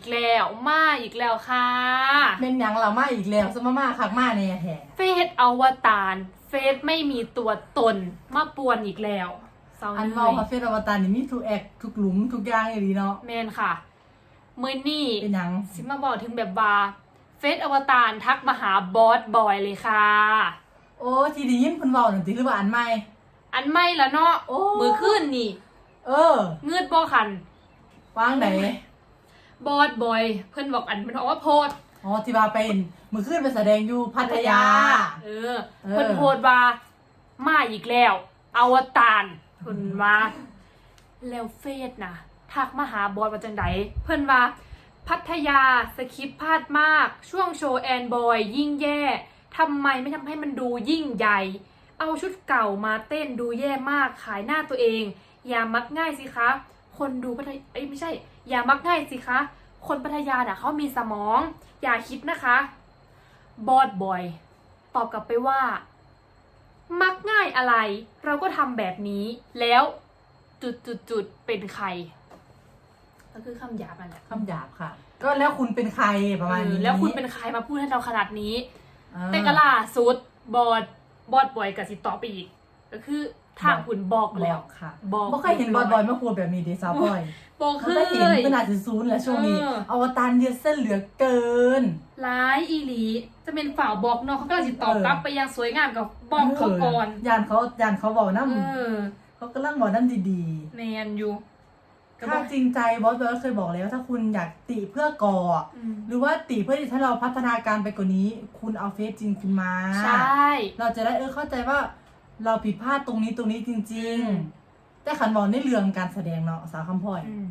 อีกแล้วมาอีกแล้วค่ะเป็นหยังเรามาอีกแล้วสมามาคักมาเนี่ยแท้เฟซอวตารเฟซไม่มีตัวตนมาปวนอีกแล้วเศร้าอันเลเมายคาเฟ่อวตารนี่มีทุกแอคทุกหลุมทุกอย่างเลยดีเนาะแมนค่ะมือนี่เป็นหยังสิมาบอกถึงแบบว่าเฟซอวตารทักมาหาบอสบอยเลยค่ะ โอ้ทีไดียินเพิ่นเว้านั่นติหรือว่าอันใหม่อันไม่ละเนาะโอ้มือขึ้นนี่ เออเงืดบอคันวางไหน บอสบอย เพื่อนบอกอันมันออกว่าโพสต์อ๋อที่ว่าเป็นมือขึ้นไปแสดงอยู่พัทยา เออ เออ เพิ่นโพสต์ว่ามาอีกแล้ว อวตารเพิ่นว่าแล้วเฟซนะทักมาหาบอสว่าจังไดเพิ่นว่า พัทยาสคริปต์พลาดมาก ช่วงโชว์แอนบอย ยิ่งแย่ทำไมไม่ทำให้มันดูยิ่งใหญ่ เอาชุดเก่ามาเต้นดูแย่มากขายหน้าตัวเอง อย่ามักง่ายสิคะ คนดูพัทยาเอ้ยไม่ใช่ อย่ามักง่ายสิคะ คนพัทยาน่ะเขามีสมอง อย่าคิดนะคะ บอดบอย ตอบกลับไปว่า มักง่ายอะไร เราก็ทำแบบนี้ แล้วจุดจุดจุดๆๆเป็นใคร ก็คือคำหยาบนั่นแหละคำหยาบค่ะ ก็แล้วคุณเป็นใครประมาณเอนี้อแล้วคุณเป็นใครมาพูดให้เราขนาดนี้เออแต่ก็ล่าสุดบอดบอดบอยกับสิตอบไปอีก ก็คือ ทางคุณบอกบแล้อวกค่ะบอกบ่เคยเห็นบอยบอยมาพูดแบบนี้ดิซาวบอยบอกเขาคือก็เห็นเป็นอาจจะศูนย์แหละช่วงนี้เอออวตารเยอะเส้นเหลือเกินร้ายอีหลี จะเป็นฝ่าวบอกเนาะเขาก็เลยสิตอบกลับไปยังสวยงามกับบอกเขาก่อนยานเขายานเขาบอกน้เออำเขากำลังบอกน้ำดีแมนอยู่ๆก็บถ้าอกจริงใจบอสบอยก็เคยบอกแล้ว ถ้าคุณอยากติเพื่อก่ออืมหรือว่าติเพื่อที่ให้เราพัฒนาการไปกว่านี้ คุณเอาเฟซจริงคุณมา ใช่ เราจะได้เออเข้าใจว่า เราผิดพลาดตรงนี้ตรงนี้จริงอืมๆแต่ขันบอกในเรื่องการแสดงเนาะสาวคำพ่อย อืม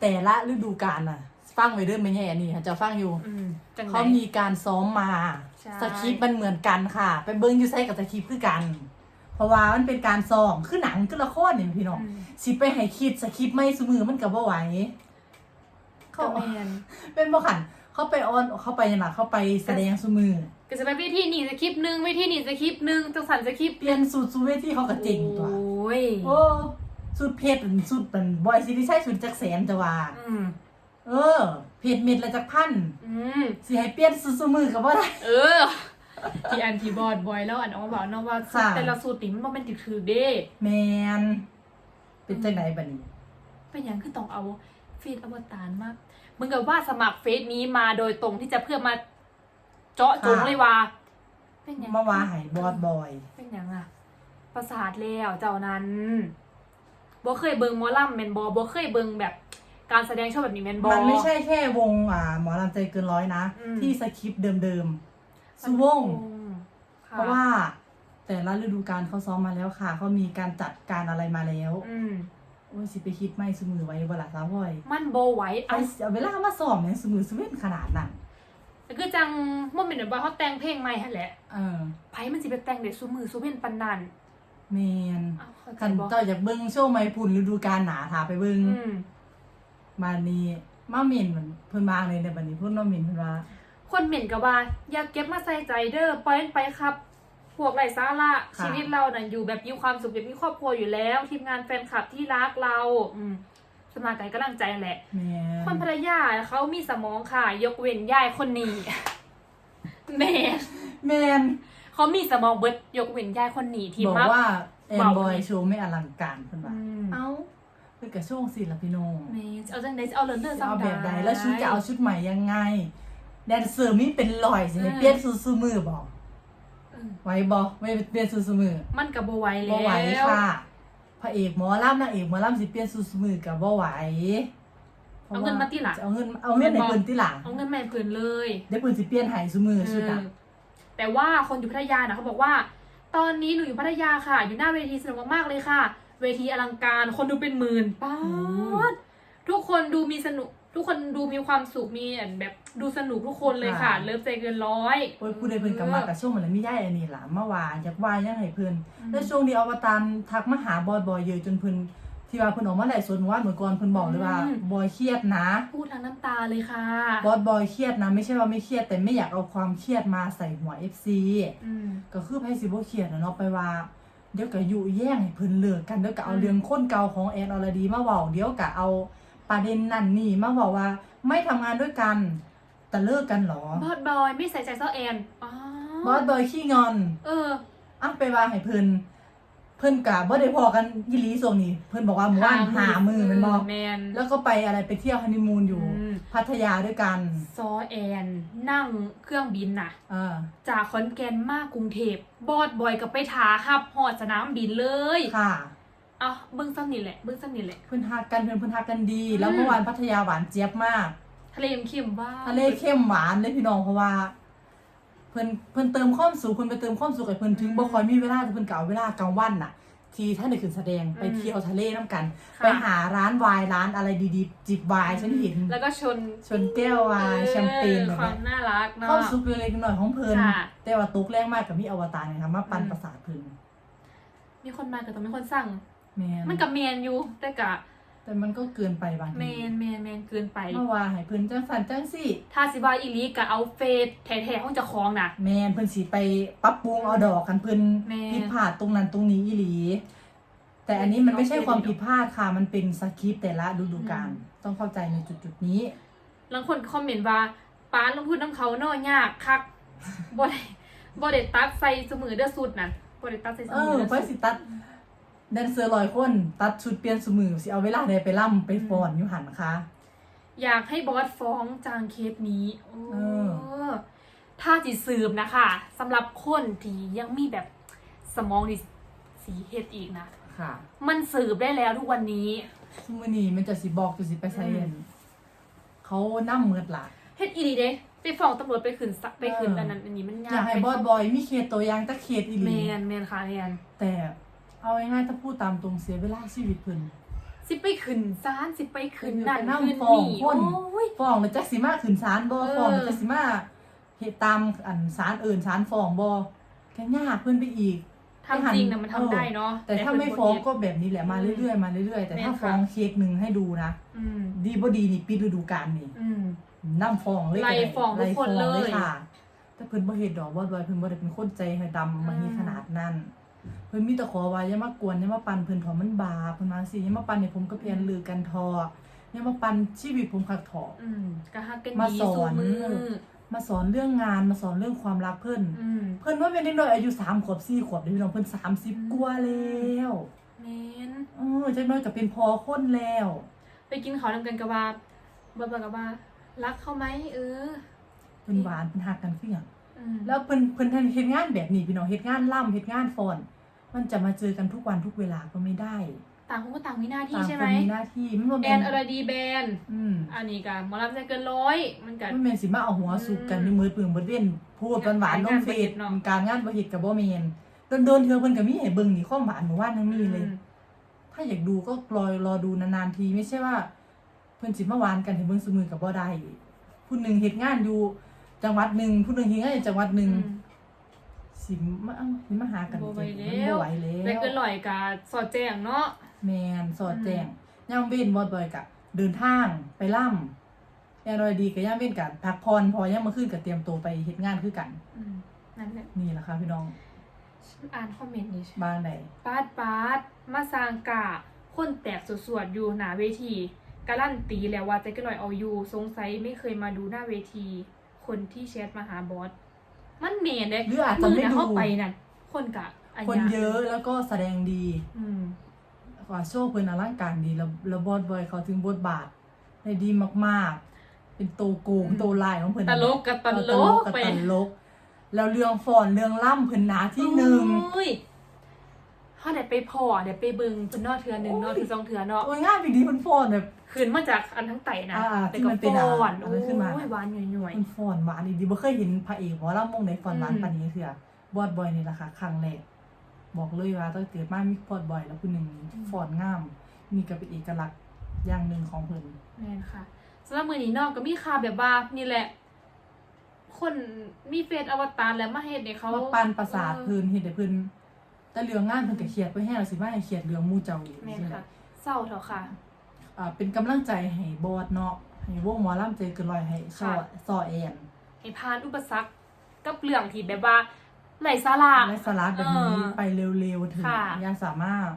แต่ละฤดูกาลน่ะ ฟังไว้เด้อไม่แย่นี่ค่ะจะฟังอยู่ อืมจังไหน เขามีการซ้อมมา ใช่ สคริปต์มันเหมือนกันค่ะ ไปเบิ้งอยูไซกับสคริปต์คือกัน เพราะว่ามันเป็นการซ้อมคือหนังคือละครเนี่ยพี่น้องอืมสิไปให้คิดสคริปต์ไม่สมือมันกับว่าไหวก็เขาแมนเป็นบ่ขันเขาไปออนเขาไปยังไงเขาไปแสดงสมือ ก็จะไปวิธีหนีสคริปต์หนึ่งวิธีหนีสคริปต์หนึ่งจังสันสคริปต์เปลี่ยนสูตรสูเวทีเขาก็เจ๋งตัว โอ้ยโอ้สูตรเพชรสูตรเป็นบอยซิที่ใช่สูตรจักแสนจะว่าอืมเออ เพชรเม็ดละจักพันอืมสิให้เปลี่ยนสูตรสมือกับว่าได้ เออ ที่อันที่บอดบอยแล้วอันออกมาบอกน้องว่าค่ะ แต่ละสูตรนี่มันบ่เป็นติดถือเด้ แมนเป็นจังไหนบัดนี้ เป็นอย่างคือต้องเอาเฟซอวตารมากมึงกับว่าสมัครเฟซนี้มาโดยตรงที่จะเพื่อมา เจาะจงเลยว่า เป็นอย่างมาว่าให้บอสบอย เป็นอย่างอะประสาทแล้วเจ้านั้นบ่เคยเบิงหมอลำแมนบอบ่เคยเบิงแบบ การแสดงโชว์แบบนี้แมนบอ มันไม่ใช่แค่วงอ่าหมอลำใจเกินร้อยนะ อืม ที่สคริปต์เดิมๆสุวง ค่ะเพราะว่าแต่ละฤดูกาลเขาซ้อมมาแล้วค่ะเขามีการจัดการอะไรมาแล้วอืม โอ้ยสิไปคิดไม่สมือไว้เวลาสาวบอยมันโบไหวเอาเอาเอาเวลามาซ้อมเนี่ยสมือสเว่นขนาดนั้น แต่คือจังมันเป็นแบบว่าเขาแต่งเพลงใหม่หั่นแหละเออไผมันสิไปแต่งเด็ดซูมือซูเวนปันนันแมนอ้าวเข้าใจกันบ่เจ้าอยากเบิ้งโชว์ไม้พุ่นฤดูกาลหนาถาไปเบิ้งอืมมานี้มาเมนมันเพิ่นมาเลยในบัดนี้เพิ่นมาเมนเพิ่นว่า คนเหม็นกับว่า อย่าเก็บมาใส่ใจเด้อปล่อยมันไปครับ พวกไรสาระค่ะ ชีวิตเราน่ะอยู่แบบมีความสุขแบบมีครอบครัวอยู่แล้ว ทีมงานแฟนคลับที่รักเรา อืม สมาใจกำลังใจนั่นแหละ แมคนนภรรยาเขามีสมองค่ะ ยกเว้นยายคนนี้ แม่แมนเขามีสมองเบิดยกเว้นยายคนนี้ที่บอกมักว่าแอนเบาบอยโชว์ไม่อลังการเพิ่นว่าอืมเอ้าเพิ่นก็โชว์สิล่ะพี่น้องแม่จะเอาจังไดจะเอาเลิศเลิศจะเอาแบบใดแล้วชุดจะเอาชุดใหม่ยังไง แดนเซอร์มีเป็นร้อยสิให้เปลี่ยนซูซูมือบอกเออไหว้บ่ไม่เปลี่ยนซูซูมือมันกับโบไหวแล้บ่วไหวค่ะพ ระเอกหมอลำนางเอกหมอลำสิเปลี่ยนซูซูมือกับบ่ไหวเอาเงินมาที่หลัง เอาเงินเอาเงินในเพิ่นที่หลังเอาเงินแม่เพื่นเลยเดี๋ยวเพิ่นสิเปลี่ยนให้ซุมือชุดอะเออแต่ว่าคนอยู่พัทยานะเขาบอกว่า ตอนนี้หนูอยู่พัทยาค่ะ อยู่หน้าเวทีสนุกมากๆเลยค่ะ เวทีอลังการคนดูเป็นหมื่นป้าดทุกคนดูมีสนุก ทุกคนดูมีความสุขมีแบบดูสนุกทุกคนเลยค่ะเลิฟใจเกินร้อยโอ้ยผู้ใดเพิ่นก็มากับช่วงมันเลยมีได้อันนี้ล่ะมาว่าอยากว่ายังให้เพิ่นอืมแล้วช่วงนี้อวตารทักมาหาบอยบอยเยอะจนเพิ่นที่ว่าเพิ่นออกมาไลฟ์สดว่าเหมือนก่อนเพิ่นบอกเลยว่าบอยเครียดนะพูดทางน้ำตาเลยค่ะบอสบอยเครียดนะไม่ใช่ว่าไม่เครียดแต่ไม่อยากเอาความเครียดมาใส่หัว FC อืม ก็คือไพ่สิบ่เครียดนะเนาะไปว่าเดี๋ยวก็ยุแย่งให้เพิ่นเลิกกันเดี๋ยวก็เอาอืม เรื่องคนเก่าของแอนอรดีมาเว้าเดี๋ยวก็เอา ประเด็นนั่นนี่มาบอกว่าไม่ทำงานด้วยกัน แต่เลิกกันเหรอบอสบอยไม่ใส่ใจเซาแอนอ๋อบอสบอยขี้งอน เอออะไปว่าให้เพิ่นเพิ่นกะบ่ได้พอกันยี่ลีส่วงนี้เพิ่นบอกว่าหมู่บ้านหามือแมันบอกแมนแล้วก็ไปอะไรไปเที่ยวฮันนีมูนอยู่อืมพัทยาด้วยกัน ซอแอน นั่งเครื่องบินน่ะเออจากขอนแก่นมากกรุงเทพบอดบอยกับไปทาหับหอดสนามบินเลยค่ะ เอาเบิ้งซ้ำนี่แหละเบิ้งซ้ำนี่แหละ เพิ่นฮักกันเพิ่นเพิ่นฮักกันดี อืม แล้วเมื่อวานพัทยาหวานเจี๊ยบมากทะเลเข้มๆว่าทะเลเข้มหวานเลยพี่น้องเพราะว่า เพิ่นเพิ่นเติมความสุขเพิ่นไปเติมความสุขให้เพิ่นถึงบ่ค่อยมีเวลาแต่เพิ่นก็เอาเวลากลางวันน่ะ ที่ท่านได้ขึ้นแสดงไปเที่ยวทะเลน้ำกัน ค่ะไปหาร้านวายร้านอะไรดีๆ จิบวายฉันเห็น แล้วก็ชนชนแก้ววายแชมเปญอแบอบความนี้น่ารักเนาะความสุขเล็กๆน้อยๆของเพิ่นค่ะแต่ว่าตุกแรงมากกับมีอวตารเนี่ยค่ะมาปั่นอืม ประสาทเพิ่นมีคนมากับต้องมีคนสั่ง แมนมันกับแมนอยู่ แต่กะแต่มันก็เกินไปบางแมทีนแมนแมนเกินไปเมื่อวานให้เพิ่นจังสันจังสิถ้าสิบายอีลีกะเอาเฟสแท้ๆของเจะคลองน่ะแมนเพิ่นสิไปปรับปรุงเอาดอกกันเพิ่นแม่นผิดพลาดตรงนั้นตรงนี้อีหลี แต่อันนี้มันไม่ใช่ความผิดพลาดค่ะ มันเป็นสคริปต์แต่ละฤดูกาลต้องเข้าใจในจุดๆนี้บางคนคอมเมนต์ว่าป้าลงทุนน้ำเขาเนาะยากคักบ่ได้บ่ได้ตัดใส่เสมอเด้อสุดน่ะบ่ได้ตัดใส่เสเอมออเด้อไปสิตัด แดนเซอร์ลอยคน ตัดชุดเปลี่ยนสมือสิเอาเวลาใดไปล่ำไปฟ้อนอยู่หันคะ อยากให้บอสฟ้องจางเคสนี้โอ้เออ ถ้าจิสืบนะคะสำหรับคนที่ยังมีแบบสมองดิสีเฮ็ดอีกนะ ค่ะมันสืบได้แล้วทุกวันนี้มื้อนี้มันจะสิบอกจะสิไปไซเอนเขานั่เมือดละเฮ็ดอีดีเด้ไปฟ้องตำรวจไปขืนสะไปขืนเอออั อันนั้นอันนี้มันยากอยากให้ไปบอสบอยมีเคสตัวอย่างตะเคสอีหแมลีนแมนค่ะแมนแต่ เอาง่ายๆถ้าพูดตามตรงเสียเวลาชีวิตเพิ่น สิไปขืนซานสิไปขืนไปนั่นนั่งขืนฟ้องนี่คน โอ้ย ฟ้องแล้วจักสิมาขึ้นศาลบ่เออ ฟ้องแล้วจักสิมาเฮ็ดตามอันศาลอื่นศาลฟ้องบ่แค่ยากเพิ่นไปอีก ทำจริงนะมันทำได้เนาะแต่ถ้าไม่ฟ้องก็แบบนี้แหละมาเรื่อยๆมาเรื่อยๆ แต่ถ้าแม่นค่ะฟ้องเคสหนึ่งให้ดูนะ อืมดีบ่ดีนี่ปิดฤดูกาลนี่อืมนํฟ้องเลยไล่ฟ้องทุกคนไล่ฟ้องเลย ค่ะ แต่เพิ่นบ่เฮ็ดดอกบ่บ่อยเพิ่นบ่ได้เป็นคนใจให้ดำมาเฮ็ดขนาดนั้น เพิ่นมีแต่ขอว่าอย่ามากวนอย่ามาปั่นเพิ่นเถอะมันบาปเพิ่นว่าสิอย่ามาปั่นให้ผมกับเพียนลือกันทออย่ามาปั่นชีวิตผมคักเถอะอืมก็ฮักกันมาดีสอนสู้มือ มาสอนเรื่องงานมาสอนเรื่องความรักเพิ่นอืมเพิ่นว่าเป็นเด็กน้อยอายุ3ขวบ4ขวบเด้พี่น้องเพิ่น30กว่าแล้วแมนเออจักหน้อยก็เป็นพอคนแล้ว ไปกินข้าวนำกันกับว่าบ่บ่กับว่า รักเขาไหมเออ เพิ่นหวานเพิ่นฮักกันคือหยัง อืมแล้วเพิ่นเพิ่นเฮ็ดงานแบบนี้พี่น้องเฮ็ดงานล่ำเฮ็ดงานฟ้อน มันจะมาเจอกันทุกวันทุกเวลาก็ไม่ได้ ต่างคนก็ต่างมีหน้าที่ต่างใช่คไหมนมีหน้าที่มันบ่แอแม่นนอรดีแบนอืมอันนี้ก็หมอลำใจเกินร้อยมันก็มันแม่นสิมาเอาหัวสุกกันในมือเปลืองเบิดเว้นพูดหวานๆลงเฟซเนาะ การงานบ่เฮ็ดก็บ่แม่นโดนๆเทื่อเพิ่นก็มีให้เบิ่งนี่ความหวานเมื่อวานยังมีเลยอืมถ้าอยากดูก็รอรอดูนานๆทีไม่ใช่ว่า เพิ่นสิมาหวานกันให้เบิ่งซุมือก็บ่ได้ผู้หนึงเฮ็ดงานอยู่จังหวัดหนึงผู้หนึงเฮ็ดงานอยู่จังหวัดหนึงอืม สิมาเอ้าสิมาหากันบ่ไหวจังแล้วมันบ่ไหวแล้ไปเกินวร้อยก็สอดแจ้งเนาะ แม่นสอดแจ้งย่างเว้นบ่บ่อยกะเดินทางไปล่ำแอรอยดีก็ย่างเว้นกันพักผ่อนพอย่างมาขึ้นก็เตรียมตัวไปเฮ็ดงานคือกัน อืมนั่นแหละนี่แหละค่ะพี่น้องฉันอ่านคอมเมนต์นี้บ้านใดปาดปาดมาสร้างกาคนแตกสวดๆอยู่หน้าเวทีการันตีแล้วว่าใจก็ลอยเอาอยู่สงสัยไม่เคยมาดูหน้าเวที คนที่แชทมาหาบอส มันเมนเด้หรืออาจจะมือไม่น่ะดู เข้าไปนั่นคนกะอัคนญญาเยอะแล้วก็แสดงดีอืมกว่าโชว์เพิ่นอลังการดีแล้วแล้วบอดบอยเขาถึงบทบาทได้ดีมากๆ เป็นโตวโกงอืมโตวลายของเพิ่นตลกกับตเออลกกับไปตลก แล้วเรื่องฟ้อนเรื่องล่ำเพิ่นหนาที่หนึ่ง อุ้ยเขาเด็ดไปพอเด็ดไปบึงเพิ่นนอเทือหนึ่งนอเทือสองเทือเนาะ โอ้ยง่ายไปดีเพิ่นฟ้อนแบบ ขึ้นมาจากอันทั้งไต่นะอ่าแต่ที่ก็มันเป็นฟ้อะอนอัโอ้นนั้นขึ้นมายหวานหน่วยเพิ่นฟ้อนหวานดีบ่เคยเห็นพระเอกหมอลำวงไหนฟ้อนหวานอืมปานนี้เทื่อบอดบอยนี่ล่ะค่ะครั้งแรกบอกเลยว่าตั้งแต่เกิดมามีบอดบอยแล้วผู้หนึงฟ้อนงามนี่ก็เป็นเอกลักษณ์อย่างหนึ่งของเพิ่น ๆแม่นค่ะสำหรับมือนี้นอกก็มีข่าวแบบว่านี่แหละ คนมีเฟซอวตารแล้วมาเฮ็ดเนี่ยเขามาปั่นประสาทเออเพิ่นเฮ็ดให้เพิ่นแต่เรื่องงานเพิ่นก็เครียดไปแห้งแล้วสิมาให้เครียดเรื่องหมู่เจ้าอีกแม่นใช่ไหมค่ะเศร้าเถอะค่ะ อ่าเป็นกำลังใจให้บอดเนาะให้วงหมอลำใจเกินร้อยให้ซอค่ะ ซอแอนให้ผ่านอุปสรรคกับเรื่องที่แบบว่าไหลสาระ และสลัดแบบนี้เออไปเร็วๆถึงค่ะ อย่าสามารถ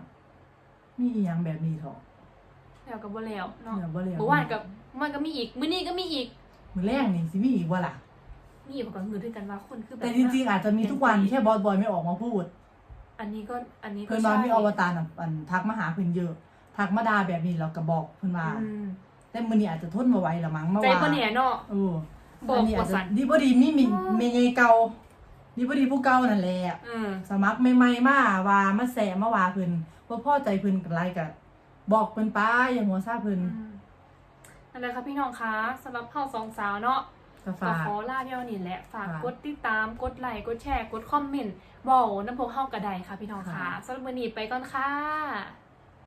มีอีหยังแบบนี้เถอะในแล้วกับบ่แล้วเนาะเดี๋ยวบ่แล้วเมื่อวานกับมันก็มีอีก มื้อนี้ก็มีอีก มื้อแรกนี่สิมีอีกว่าล่ะ มีอีกก็คือด้วยกันว่าคนคือแบบแต่จริงๆอาจจะมีทุกวันแค่บอสบอยไม่ออกมาพูด อันนี้ก็อันนี้ก็เพิ่นว่าใช่ มีอวตารน่ะอันทักมาหาเพิ่นเยอะ ทักมาด่าแบบนี้เราก็บอกเพิ่นว่าอืมแต่มื้อนี้อาจจะทนบ่ไหวละมั้งมาใจว่าบ่แน่เนาะเออบอกอันนี้อาจว่าสั่จะนดีบ่ดีมีมีอ๋อเมยใหญ่เก่าดีบ่ดีผู้เก่านั่นแหละอืมสมัครใหม่ๆมาว่ามาแสมาว่าเพิ่นบ่พอใจเพิ่นกับไรก็บอกเพิ่นไปอย่าหัวซาเพิ่นอืมนั่นแหละค่ะพี่น้องคะสำหรับเฮาสองสาวเนาะก็ก็ฝากขอลาเดียวนี่แหละ ฝากค่ะกดติดตาม กดไลค์ กดแชร์ กดคอมเมนต์บอกน้ำพวกเฮากระไดค่ะพี่น้องค่ะค่ะสำหรับมื้อนี้ไปก่อนค่ะ